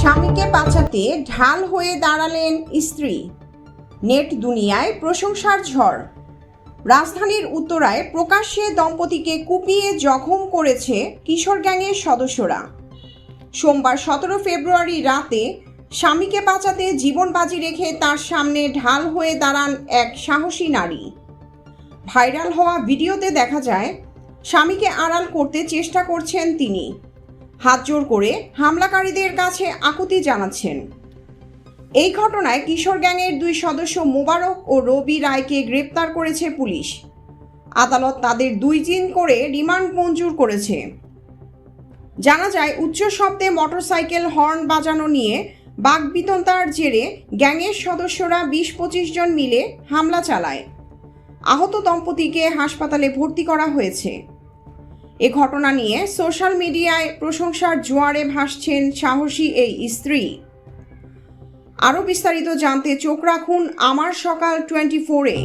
স্বামীকে বাঁচাতে ঢাল হয়ে দাঁড়ালেন স্ত্রী। নেট দুনিয়ায় প্রশংসার ঝড়। রাজধানীর উত্তরায় প্রকাশ্যে দম্পতিকে কুপিয়ে জখম করেছে কিশোর গ্যাংয়ের সদস্যরা। সোমবার সতেরো ফেব্রুয়ারি রাতে স্বামীকে বাঁচাতে জীবন বাজি রেখে তার সামনে ঢাল হয়ে দাঁড়ান এক সাহসী নারী। ভাইরাল হওয়া ভিডিওতে দেখা যায়, স্বামীকে আড়াল করতে চেষ্টা করছেন তিনি। হাত জোর করে হামলাকারীদের কাছে আকুতি জানাচ্ছেন। এই ঘটনায় কিশোর গ্যাংয়ের দুই সদস্য মোবারক ও রবি রায়কে গ্রেপ্তার করেছে পুলিশ। আদালত তাদের দুই দিন করে রিমান্ড মঞ্জুর করেছে। জানা যায়, উচ্চ শব্দে মোটরসাইকেল হর্ন বাজানো নিয়ে বাগবিতন্তার জেরে গ্যাংয়ের সদস্যরা বিশ পঁচিশ জন মিলে হামলা চালায়। আহত দম্পতিকে হাসপাতালে ভর্তি করা হয়েছে। এ ঘটনা নিয়ে সোশ্যাল মিডিয়ায় প্রশংসার জোয়ারে ভাসছেন সাহসী এই স্ত্রী। আরও বিস্তারিত জানতে চোখ রাখুন আমার সকাল টোয়েন্টি ফোরে